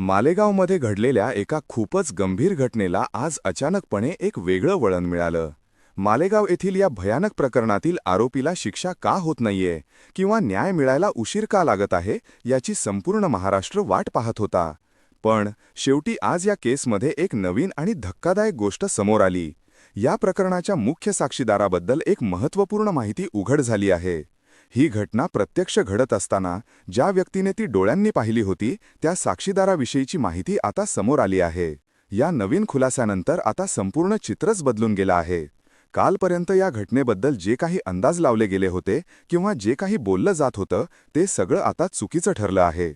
मालेगावमध्ये घडलेल्या एका खूपच गंभीर घटनेला आज अचानकपणे एक वेगळं वळण मिळालं. मालेगाव येथील या भयानक प्रकरणातील आरोपीला शिक्षा का होत नाहीये किंवा न्याय मिळायला उशीर का लागत आहे याची संपूर्ण महाराष्ट्र वाट पाहत होता. पण शेवटी आज या केसमध्ये एक नवीन आणि धक्कादायक गोष्ट समोर आली. या प्रकरणाच्या मुख्य साक्षीदाराबद्दल एक महत्त्वपूर्ण माहिती उघड झाली आहे. ही घटना प्रत्यक्ष घडत असताना ज्या व्यक्तीने ती डोळ्यांनी पाहिली होती त्या साक्षीदाराविषयीची माहिती आता समोर आली आहे. या नवीन खुलास्यानंतर आता संपूर्ण चित्रच बदलून गेलं आहे. कालपर्यंत या घटनेबद्दल जे काही अंदाज लावले गेले होते किंवा जे काही बोललं जात होतं ते सगळं आता चुकीचं ठरलं आहे.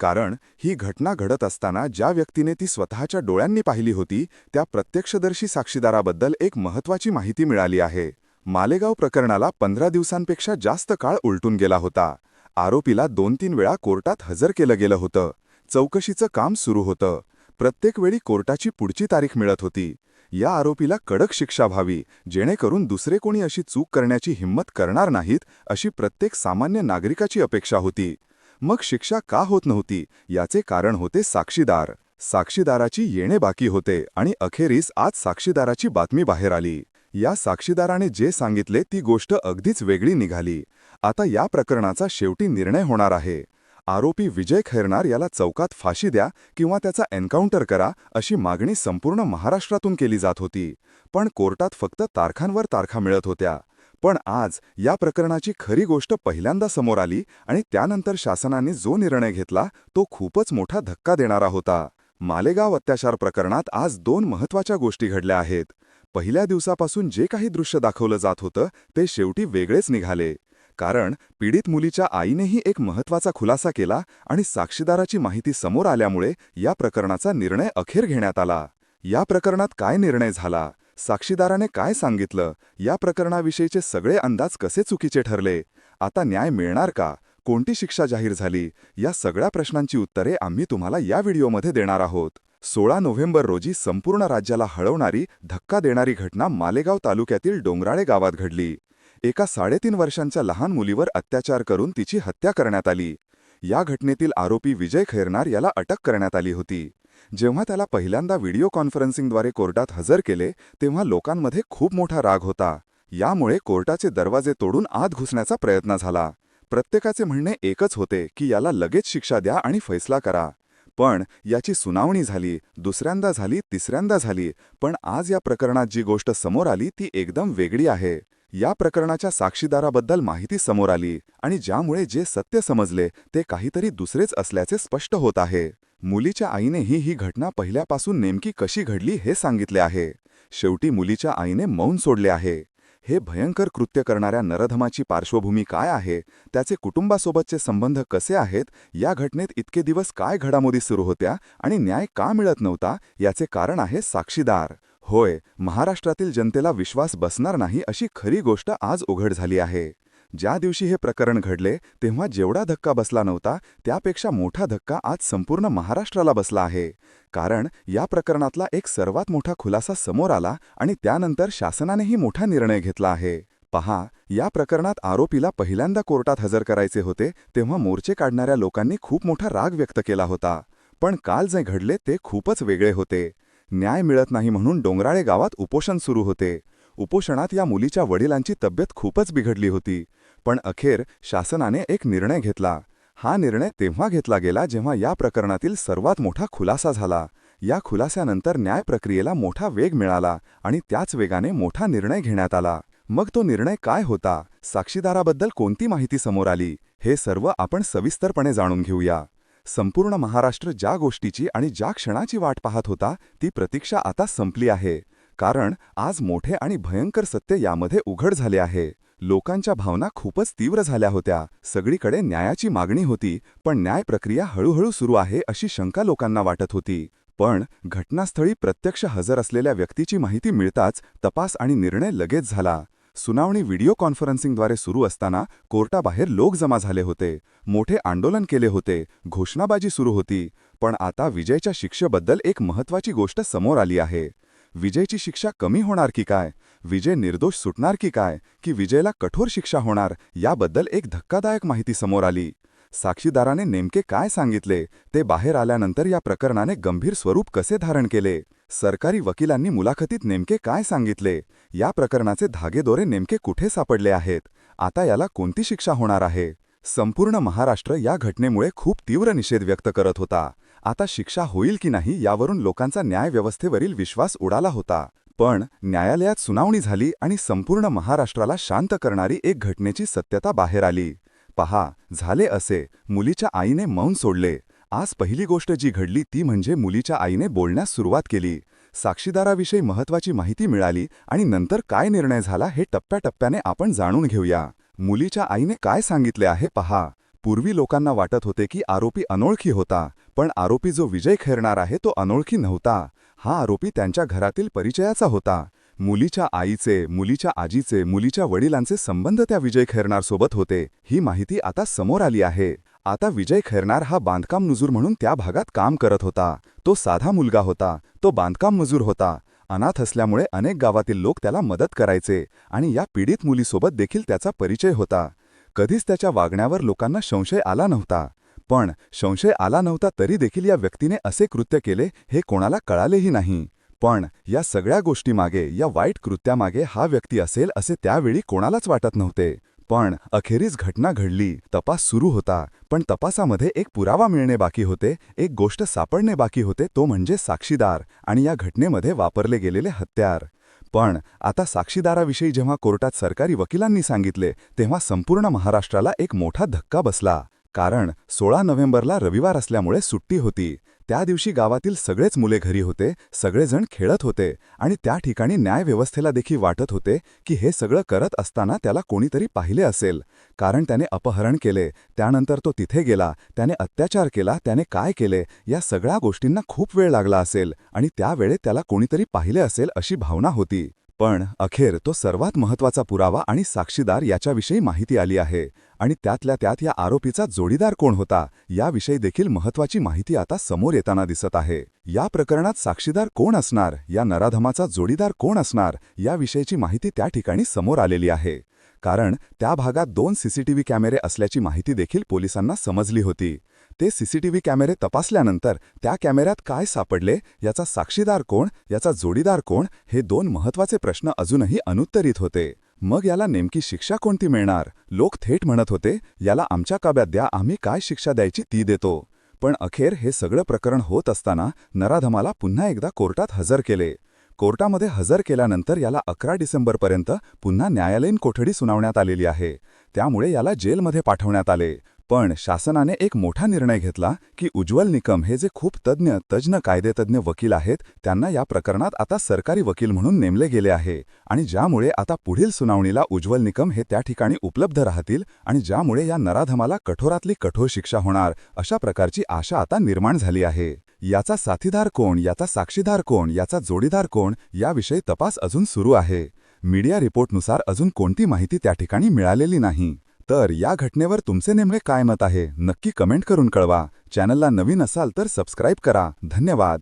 कारण ही घटना घडत असताना ज्या व्यक्तीने ती स्वतःच्या डोळ्यांनी पाहिली होती त्या प्रत्यक्षदर्शी साक्षीदाराबद्दल एक महत्त्वाची माहिती मिळाली आहे. मालेगाव प्रकरणाला पंधरा दिवसांपेक्षा जास्त काळ उलटून गेला होता. आरोपीला दोन तीन वेळा कोर्टात हजर केलं गेलं होतं. चौकशीचं काम सुरू होतं. प्रत्येक वेळी कोर्टाची पुढची तारीख मिळत होती. या आरोपीला कडक शिक्षा व्हावी जेणेकरून दुसरे कोणी अशी चूक करण्याची हिंमत करणार नाहीत अशी प्रत्येक सामान्य नागरिकाची अपेक्षा होती. मग शिक्षा का होत नव्हती याचे कारण होते साक्षीदार. साक्षीदाराची येणे बाकी होते आणि अखेरीस आज साक्षीदाराची बातमी बाहेर आली. या साक्षीदाराने जे सांगितले ती गोष्ट अगदीच वेगळी निघाली. आता या प्रकरणाचा शेवटी निर्णय होणार आहे. आरोपी विजय खैरनार याला चौकात फाशी द्या किंवा त्याचा एन्काउंटर करा अशी मागणी संपूर्ण महाराष्ट्रातून केली जात होती. पण कोर्टात फक्त तारखांवर तारखा मिळत होत्या. पण आज या प्रकरणाची खरी गोष्ट पहिल्यांदा समोर आली आणि त्यानंतर शासनाने जो निर्णय घेतला तो खूपच मोठा धक्का देणारा होता. मालेगाव अत्याचार प्रकरणात आज दोन महत्त्वाच्या गोष्टी घडल्या आहेत. पहिल्या दिवसापासून जे काही दृश्य दाखवलं जात होतं ते शेवटी वेगळेच निघाले. कारण पीडित मुलीच्या आईनेही एक महत्त्वाचा खुलासा केला आणि साक्षीदाराची माहिती समोर आल्यामुळे या प्रकरणाचा निर्णय अखेर घेण्यात आला. या प्रकरणात काय निर्णय झाला? साक्षीदाराने काय सांगितलं? या प्रकरणाविषयीचे सगळे अंदाज कसे चुकीचे ठरले? आता न्याय मिळणार का? कोणती शिक्षा जाहीर झाली? या सगळ्या प्रश्नांची उत्तरे आम्ही तुम्हाला या व्हिडिओमध्ये देणार आहोत. सोळा नोव्हेंबर रोजी संपूर्ण राज्याला हळवणारी धक्का देणारी घटना मालेगाव तालुक्यातील डोंगराळे गावात घडली. एका साडेतीन वर्षांच्या लहान मुलीवर अत्याचार करून तिची हत्या करण्यात आली. या घटनेतील आरोपी विजय खैरनार याला अटक करण्यात आली होती. जेव्हा त्याला पहिल्यांदा व्हिडिओ कॉन्फरन्सिंगद्वारे कोर्टात हजर केले तेव्हा लोकांमध्ये खूप मोठा राग होता. यामुळे कोर्टाचे दरवाजे तोडून आत घुसण्याचा प्रयत्न झाला. प्रत्येकाचे म्हणणे एकच होते की याला लगेच शिक्षा द्या आणि फैसला करा. पण याची सुनावणी झाली दुसऱ्यांदा झाली तिसऱ्यांदा झाली. पण आज या प्रकरणात जी गोष्ट समोर आली ती एकदम वेगळी आहे. या प्रकरणाच्या साक्षीदाराबद्दल माहिती समोर आली आणि ज्यामुळे जे सत्य समजले ते काहीतरी दुसरेच असल्याचे स्पष्ट होत आहे. मुलीच्या आईनेही ही घटना पहिल्यापासून नेमकी कशी घडली हे सांगितले आहे. शेवटी मुलीच्या आईने मौन सोडले आहे. हे भयंकर कृत्य करणाऱ्या नरधमाची पार्श्वभूमी काय आहे? त्याचे कुटुंबासोबतचे संबंध कसे आहेत? या घटनेत इतके दिवस काय घडामोडी सुरू होत्या आणि न्याय का मिळत नव्हता? याचे कारण आहे साक्षीदार. होय महाराष्ट्रातील जनतेला विश्वास बसणार नाही अशी खरी गोष्ट आज उघड झाली आहे. ज्या दिवशी हे प्रकरण घडले तेव्हा जेवढा धक्का बसला नव्हता त्यापेक्षा मोठा धक्का आज संपूर्ण महाराष्ट्राला बसला आहे. कारण या प्रकरणातला एक सर्वात मोठा खुलासा समोर आला आणि त्यानंतर शासनानेही मोठा निर्णय घेतला आहे. पहा या प्रकरणात आरोपीला पहिल्यांदा कोर्टात हजर करायचे होते तेव्हा मोर्चे काढणाऱ्या लोकांनी खूप मोठा राग व्यक्त केला होता. पण काल जे घडले ते खूपच वेगळे होते. न्याय मिळत नाही म्हणून डोंगराळे गावात उपोषण सुरू होते. उपोषणात या मुलीच्या वडिलांची तब्येत खूपच बिघडली होती. पण अखेर शासनाने एक निर्णय घेतला. हा निर्णय तेव्हा घेतला गेला जेव्हा या प्रकरणातील सर्वात मोठा खुलासा झाला. या खुलास्यानंतर न्याय प्रक्रियेला मोठा वेग मिळाला आणि त्याच वेगाने मोठा निर्णय घेण्यात आला. मग तो निर्णय काय होता? साक्षीदाराबद्दल कोणती माहिती समोर आली? हे सर्व आपण सविस्तरपणे जाणून घेऊया. संपूर्ण महाराष्ट्र ज्या गोष्टीची आणि ज्या क्षणाची वाट पाहत होता ती प्रतीक्षा आता संपली आहे. कारण आज मोठे आणि भयंकर सत्य यामध्ये उघड झाले आहे. लोकांच्या भावना खूपच तीव्र झाल्या होत्या. सगळीकडे न्यायाची मागणी होती पण न्याय प्रक्रिया हळूहळू सुरू आहे अशी शंका लोकांना वाटत होती. पण घटनास्थळी प्रत्यक्ष हजर असलेल्या व्यक्तीची माहिती मिळताच तपास आणि निर्णय लगेच झाला. सुनावणी व्हिडिओ कॉन्फरन्सिंगद्वारे सुरू असताना कोर्टाबाहेर लोक जमा झाले होते. मोठे आंदोलन केले होते. घोषणाबाजी सुरू होती. पण आता विजयच्या शिक्षेबद्दल एक महत्त्वाची गोष्ट समोर आली आहे. विजयची शिक्षा कमी होणार की काय? विजय निर्दोष सुटणार की काय? की विजयला कठोर शिक्षा होणार? याबद्दल एक धक्कादायक माहिती समोर आली. साक्षीदाराने नेमके काय सांगितले? ते बाहेर आल्यानंतर या प्रकरणाने गंभीर स्वरूप कसे धारण केले? सरकारी वकिलांनी मुलाखतीत नेमके काय सांगितले? या प्रकरणाचे धागेदोरे नेमके कुठे सापडले आहेत? आता याला कोणती शिक्षा होणार आहे? संपूर्ण महाराष्ट्र या घटनेमुळे खूप तीव्र निषेध व्यक्त करत होता. आता शिक्षा होईल की नाही यावरून लोकांचा न्यायव्यवस्थेवरील विश्वास उडाला होता. पण न्यायालयात सुनावणी झाली आणि संपूर्ण महाराष्ट्राला शांत करणारी एक घटनेची सत्यता बाहेर आली. पहा झाले असे मुलीच्या आईने मौन सोडले. आज पहिली गोष्ट जी घडली ती म्हणजे मुलीच्या आईने बोलण्यास सुरुवात केली. साक्षीदाराविषयी महत्वाची माहिती मिळाली आणि नंतर काय निर्णय झाला हे टप्प्याटप्प्याने आपण जाणून घेऊया. मुलीच्या आईने काय सांगितले आहे पहा. पूर्वी लोकांना वाटत होते की आरोपी अनोळखी होता. पण आरोपी जो विजय खेळणार आहे तो अनोळखी नव्हता. हा आरोपी त्यांच्या घरातील परिचयाचा होता. मुलीच्या आईचे मुलीच्या आजीचे मुलीच्या वडिलांचे संबंध त्या विजय खैरणारसोबत होते. ही माहिती आता समोर आली आहे. आता विजय खैरणार हा बांधकाम मजूर म्हणून त्या भागात काम करत होता. तो साधा मुलगा होता. तो बांधकाम मजूर होता. अनाथ असल्यामुळे अनेक गावातील लोक त्याला मदत करायचे आणि या पीडित मुलीसोबत देखील त्याचा परिचय होता. कधीच त्याच्या वागण्यावर लोकांना संशय आला नव्हता. पण संशय आला नव्हता तरी देखील या व्यक्तीने असे कृत्य केले हे कोणाला कळालेही नाही. पण या सगळ्या गोष्टीमागे या वाईट कृत्यामागे हा व्यक्ती असेल असे त्यावेळी कोणालाच वाटत नव्हते. पण अखेरीस घटना घडली तपास सुरू होता पण तपासामध्ये एक पुरावा मिळणे बाकी होते एक गोष्ट सापडणे बाकी होते तो म्हणजे साक्षीदार आणि या घटनेमध्ये वापरले गेलेले हत्यार. पण आता साक्षीदाराविषयी जेव्हा कोर्टात सरकारी वकिलांनी सांगितले तेव्हा संपूर्ण महाराष्ट्राला एक मोठा धक्का बसला. कारण सोळा नोव्हेंबरला रविवार असल्यामुळे सुट्टी होती. त्या दिवशी गावातील सगळेच मुले घरी होते सगळेजण खेळत होते आणि त्या ठिकाणी न्यायव्यवस्थेला देखील वाटत होते की हे सगळं करत असताना त्याला कोणीतरी पाहिले असेल. कारण त्याने अपहरण केले त्यानंतर तो तिथे गेला त्याने अत्याचार केला त्याने काय केले या सगळ्या गोष्टींना खूप वेळ लागला असेल आणि त्यावेळेत त्याला कोणीतरी पाहिले असेल अशी भावना होती. पण अखेर तो सर्वात महत्त्वाचा पुरावा आणि साक्षीदार याच्याविषयी माहिती आली आहे. आणि त्यातल्या त्यात या आरोपीचा जोडीदार कोण होता याविषयी देखील महत्वाची माहिती आता समोर येताना दिसत आहे. या प्रकरणात साक्षीदार कोण असणार या नराधमाचा जोडीदार कोण असणार याविषयीची माहिती त्या ठिकाणी समोर आलेली आहे. कारण त्या भागात दोन सीसीटीव्ही कॅमेरे असल्याची माहिती देखील पोलिसांना समजली होती. ते सीसीटीव्ही कॅमेरे तपासल्यानंतर त्या कॅमेऱ्यात काय सापडले याचा साक्षीदार कोण याचा जोडीदार कोण हे दोन महत्त्वाचे प्रश्न अजूनही अनुत्तरित होते. मग याला नेमकी शिक्षा कोणती मिळणार? लोक थेट म्हणत होते याला आमच्या काब्यात द्या आम्ही काय शिक्षा द्यायची ती देतो. पण अखेर हे सगळं प्रकरण होत असताना नराधमाला पुन्हा एकदा कोर्टात हजर केले. कोर्टामध्ये हजर केल्यानंतर याला अकरा डिसेंबरपर्यंत पुन्हा न्यायालयीन कोठडी सुनावण्यात आलेली आहे. त्यामुळे याला जेलमध्ये पाठवण्यात आले. पण शासनाने एक मोठा निर्णय घेतला की उज्ज्वल निकम हे जे खूप तज्ज्ञ तज्ज्ञ कायदेतज्ज्ञ वकील आहेत त्यांना या प्रकरणात आता सरकारी वकील म्हणून नेमले गेले आहे आणि ज्यामुळे आता पुढील सुनावणीला उज्ज्वल निकम हे त्या ठिकाणी उपलब्ध राहतील आणि ज्यामुळे या नराधमाला कठोरातली कठोर शिक्षा होणार अशा प्रकारची आशा आता निर्माण झाली आहे. याचा साथीदार कोण याचा साक्षीदार कोण याचा जोडीदार कोण याविषयी तपास अजून सुरू आहे. मीडिया रिपोर्टनुसार अजून कोणती माहिती त्या ठिकाणी मिळालेली नाही. तर या घटनेवर तुमचे नेमके काय मत आहे नक्की कमेंट करून कळवा. चॅनलला नवीन असाल तर सबस्क्राईब करा. धन्यवाद.